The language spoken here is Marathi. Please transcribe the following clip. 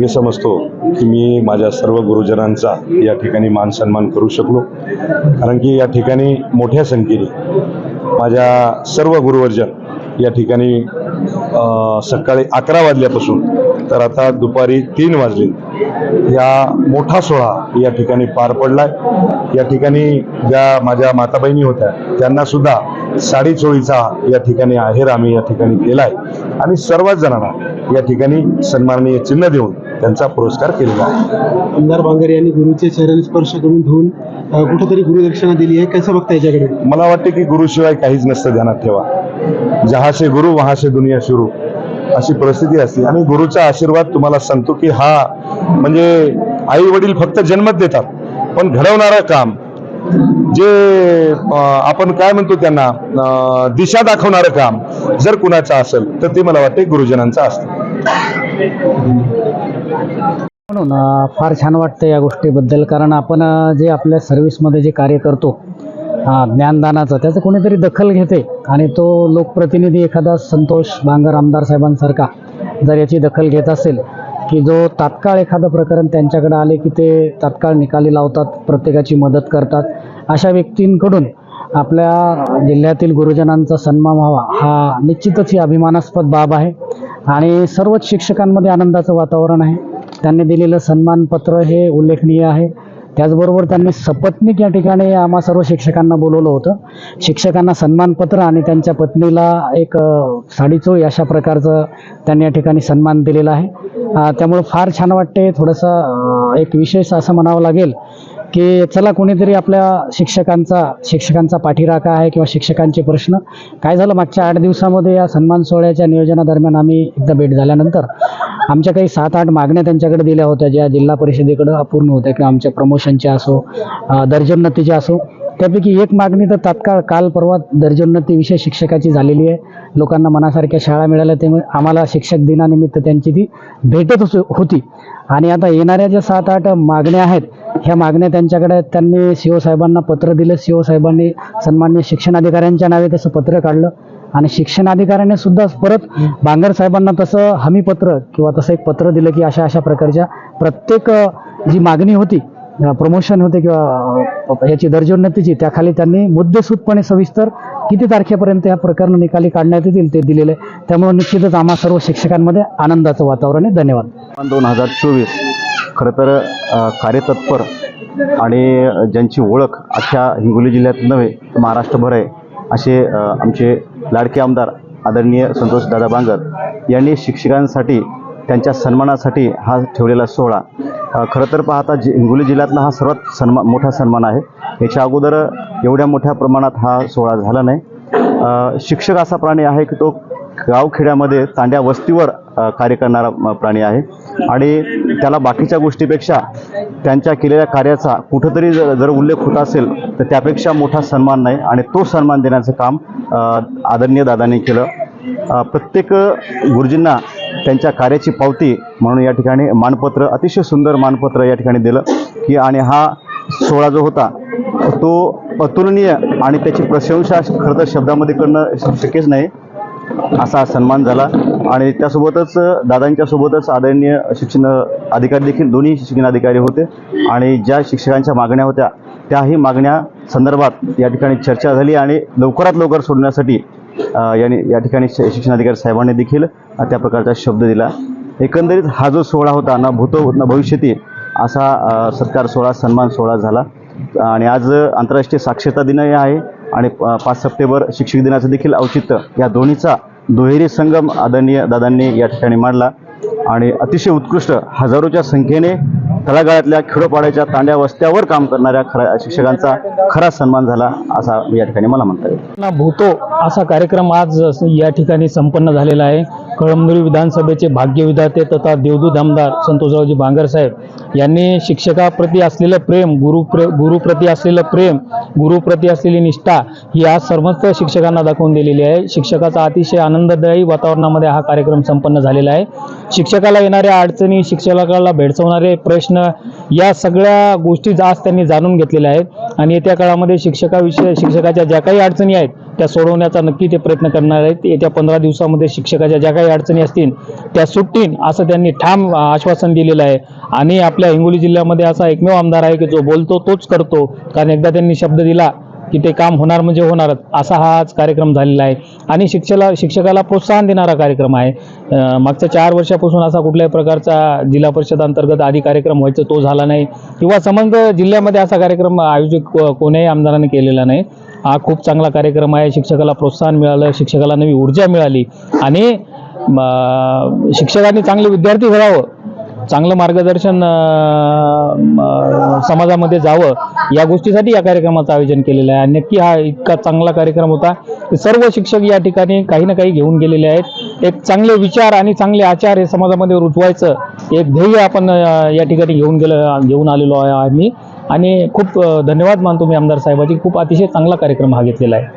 हे समजतो की मी माझ्या सर्व गुरुजनांचा या ठिकाणी मान सन्मान करू शकलो. कारण की या ठिकाणी मोठ्या संख्येने माझ्या सर्व गुरुवर्जन या ठिकाणी सकाळी अकरा वाजल्यापासून तर आता दुपारी तीन वाजले. या मोठा सोहळा या ठिकाणी पार पडलाय. या ठिकाणी ज्या माझ्या माता बहिणी होत्या त्यांना सुद्धा साडी चोळीचा या ठिकाणी आहेर आम्ही या ठिकाणी केलाय. आणि सर्वच जणांना या ठिकाणी सन्माननीय चिन्ह देऊन त्यांचा पुरस्कार केलेला आहे. आमदार बांगर यांनी गुरुचे चरण स्पर्श करून धुवून कुठेतरी गुरुदक्षिणा दिली आहे. कसं बघता याच्याकडे? मला वाटते की गुरुशिवाय काहीच नसतं ध्यानात ठेवा. जहाशे गुरु वहा से दुनिया सुरू अशी परिस्थिती असते. आणि गुरुचा आशीर्वाद तुम्हाला सांगतो की हा म्हणजे आई वडील फक्त जन्मच देतात पण घडवणारं काम जे आपण काय म्हणतो त्यांना अं, दिशा दाखवणारं काम जर कुणाचं असेल तर ते मला वाटते गुरुजनांचं असतं. म्हणून फार छान वाटतं या गोष्टीबद्दल कारण आपण जे आपल्या सर्व्हिसमध्ये जे कार्य करतो हा ज्ञानदानाचं. त्याचं कोणीतरी दखल घेते आणि तो लोकप्रतिनिधी एखादा संतोष बांगर आमदार साहेबांसारखा जर याची दखल घेत असेल की जो तात्काळ एखादं प्रकरण त्यांच्याकडे आले की ते तात्काळ निकाली लावतात प्रत्येकाची मदत करतात अशा व्यक्तींकडून आपल्या जिल्ह्यातील गुरुजनांचा सन्मान व्हावा हा निश्चितच ही अभिमानास्पद बाब आहे. आणि सर्वच शिक्षकांमध्ये आनंदाचं वातावरण आहे. त्यांनी दिलेलं सन्मानपत्र हे उल्लेखनीय आहे. त्याचबरोबर त्यांनी सपत्नीक या ठिकाणी आम्हा सर्व शिक्षकांना बोलवलं होतं. शिक्षकांना सन्मानपत्र आणि त्यांच्या पत्नीला एक साडीचोळी अशा प्रकारचं त्यांनी या ठिकाणी सन्मान दिलेला आहे. त्यामुळं फार छान वाटते. थोडंसं एक विशेष असं म्हणावं लागेल की चला कोणीतरी आपल्या शिक्षकांचा शिक्षकांचा पाठीराखा आहे किंवा शिक्षकांचे प्रश्न. काय झालं? मागच्या आठ दिवसामध्ये या सन्मान सोहळ्याच्या नियोजनादरम्यान आम्ही एकदा भेट झाल्यानंतर आमच्या काही सात आठ मागण्या त्यांच्याकडे दिल्या होत्या ज्या जिल्हा परिषदेकडं अपूर्ण होत्या किंवा आमच्या प्रमोशनच्या असो दर्जोन्नतीच्या असो. त्यापैकी एक मागणी तर तात्काळ काल परवा दर्जोन्नती विषय शिक्षकाची झालेली आहे. लोकांना मनासारख्या शाळा मिळाल्या त्यामुळे आम्हाला शिक्षक दिनानिमित्त त्यांची ती भेटत होती. आणि आता येणाऱ्या ज्या सात आठ मागण्या आहेत ह्या मागण्या त्यांच्याकडे त्यांनी सी ओ साहेबांना पत्र दिलं. सी ओ साहेबांनी सन्मान्य शिक्षणाधिकाऱ्यांच्या नावे तसं पत्र काढलं. आणि शिक्षणाधिकाऱ्याने सुद्धा परत बांगर साहेबांना तसं हमीपत्र किंवा तसं एक पत्र दिलं की अशा अशा प्रकारच्या प्रत्येक जी मागणी होती प्रमोशन होते किंवा याची दर्जोन्नतीची त्याखाली त्यांनी मुद्देसूदपणे सविस्तर किती तारखेपर्यंत या प्रकरण निकाली काढण्यात येतील ते दिलेले आहे. त्यामुळे निश्चितच आम्हा सर्व शिक्षकांमध्ये आनंदाचं वातावरण आहे धन्यवाद दोन हजार चोवीस खरं तर कार्यतत्पर आणि ज्यांची ओळख अख्ख्या हिंगोली जिल्ह्यात नव्हे महाराष्ट्रभर आहे असे आमचे लाडके आमदार आदरणीय संतोष दादा बांगर यांनी शिक्षकांसाठी त्यांच्या सन्मानासाठी हा ठेवलेला सोहळा खरं तर पाहता जि हिंगोली जिल्ह्यातला हा सर्वात सन्मान मोठा सन्मान आहे. याच्या अगोदर एवढ्या मोठ्या प्रमाणात हा सोहळा झाला नाही. शिक्षक असा प्राणी आहे की तो गावखेड्यामध्ये तांड्या वस्तीवर कार्य करणारा प्राणी आहे. आणि त्याला बाकीच्या गोष्टीपेक्षा त्यांच्या केलेल्या कार्याचा कुठंतरी जर जर उल्लेख होत असेल तर त्यापेक्षा मोठा सन्मान नाही आणि तो सन्मान देण्याचं काम आदरणीय दादांनी केलं. प्रत्येक गुरुजींना त्यांच्या कार्याची पावती म्हणून या ठिकाणी मानपत्र अतिशय सुंदर मानपत्र या ठिकाणी दिलं की आणि हा सोहळा जो होता तो अतुलनीय आणि त्याची प्रशंसा खरं तर शब्दामध्ये करणं शक्यच नाही असा सन्मान झाला. आणि त्यासोबतच दादांच्या सोबतच आदरणीय शिक्षण अधिकारी देखील दोन्ही शिक्षण अधिकारी होते. आणि ज्या शिक्षकांच्या मागण्या होत्या त्याही मागण्या संदर्भात या ठिकाणी चर्चा झाली आणि लवकरात लवकर सोडण्यासाठी यांनी या ठिकाणी शिक्षणाधिकारी साहेबांनी देखील त्या प्रकारचा शब्द दिला. एकंदरीत हा जो सोहळा होता ना भूतो ना भविष्यती असा सत्कार सोहळा सन्मान सोहळा झाला. आणि आज आंतरराष्ट्रीय साक्षरता दिनही आहे आणि पाच सप्टेंबर शिक्षक दिनाचं देखील औचित्य या दोन्हीचा दुहेरी संगम आदरणीय दादांनी या ठिकाणी मांडला. आणि अतिशय उत्कृष्ट हजारोच्या संख्येने तळागाळातल्या खेडोपाड्याच्या तांड्या वस्त्यावर काम करणाऱ्या खरा शिक्षकांचा खरा सन्मान झाला असा या ठिकाणी मला म्हणता येईल. भूतो असा कार्यक्रम आज या ठिकाणी संपन्न झालेला आहे. कळमनुरी विधानसभेचे भाग्यविधाते तथा देवदूत आमदार संतोषरावजी बांगर साहेब यांनी शिक्षकाप्रती असलेलं प्रेम गुरु प्रे गुरुप्रती असलेलं प्रेम गुरुप्रती असलेली निष्ठा ही आज सर्वच शिक्षकांना दाखवून दिलेली आहे. शिक्षकाचा अतिशय आनंददायी वातावरणामध्ये हा कार्यक्रम संपन्न झालेला आहे. शिक्षकाला येणाऱ्या अडचणी शिक्षकाला भेडसवणारे प्रश्न या सगळ्या गोष्टी आज त्यांनी जाणून घेतलेल्या आहेत. आणि येत्या काळामध्ये शिक्षकाविषयी शिक्षकाच्या ज्या काही अडचणी आहेत त्या सोडवण्याचा नक्की ते प्रयत्न करणार आहेत. येत्या पंधरा दिवसामध्ये शिक्षकाच्या ज्या काही अडचणी असतील त्या सुटतील असं त्यांनी ठाम आश्वासन दिलेलं आहे. आणि आपल्या हिंगोली जिल्ह्यामध्ये असा एकमेव आमदार आहे की जो बोलतो तोच करतो. कारण एकदा त्यांनी शब्द दिला की ते काम होणार म्हणजे होणारच असा हा आज कार्यक्रम झालेला आहे. आणि शिक्षला शिक्षकाला प्रोत्साहन देणारा कार्यक्रम आहे. मागच्या चार वर्षापासून असा कुठल्याही प्रकारचा जिल्हा परिषद अंतर्गत आधी कार्यक्रम व्हायचा तो झाला नाही. किंवा संबंध जिल्ह्यामध्ये असा कार्यक्रम आयोजित कोणीही कोण्याही आमदाराने केलेला नाही. हा खूप चांगला कार्यक्रम आहे. शिक्षकाला प्रोत्साहन मिळालं. शिक्षकाला नवी ऊर्जा मिळाली. आणि शिक्षकांनी चांगले विद्यार्थी घडावं. चांगलं मार्गदर्शन समाजामध्ये जावं या गोष्टीसाठी या कार्यक्रमाचं आयोजन केलेलं आहे. आणि नक्की हा इतका चांगला कार्यक्रम होता की सर्व शिक्षक या ठिकाणी काही ना काही घेऊन गेलेले आहेत. एक चांगले विचार आणि चांगले आचार हे समाजामध्ये रुजवायचं एक ध्येय आपण या ठिकाणी घेऊन गेलं घेऊन आलेलो आहे आम्ही. आणि खूप धन्यवाद मानतो मी आमदार साहेबाची खूप अतिशय चांगला कार्यक्रम हा घेतलेला आहे.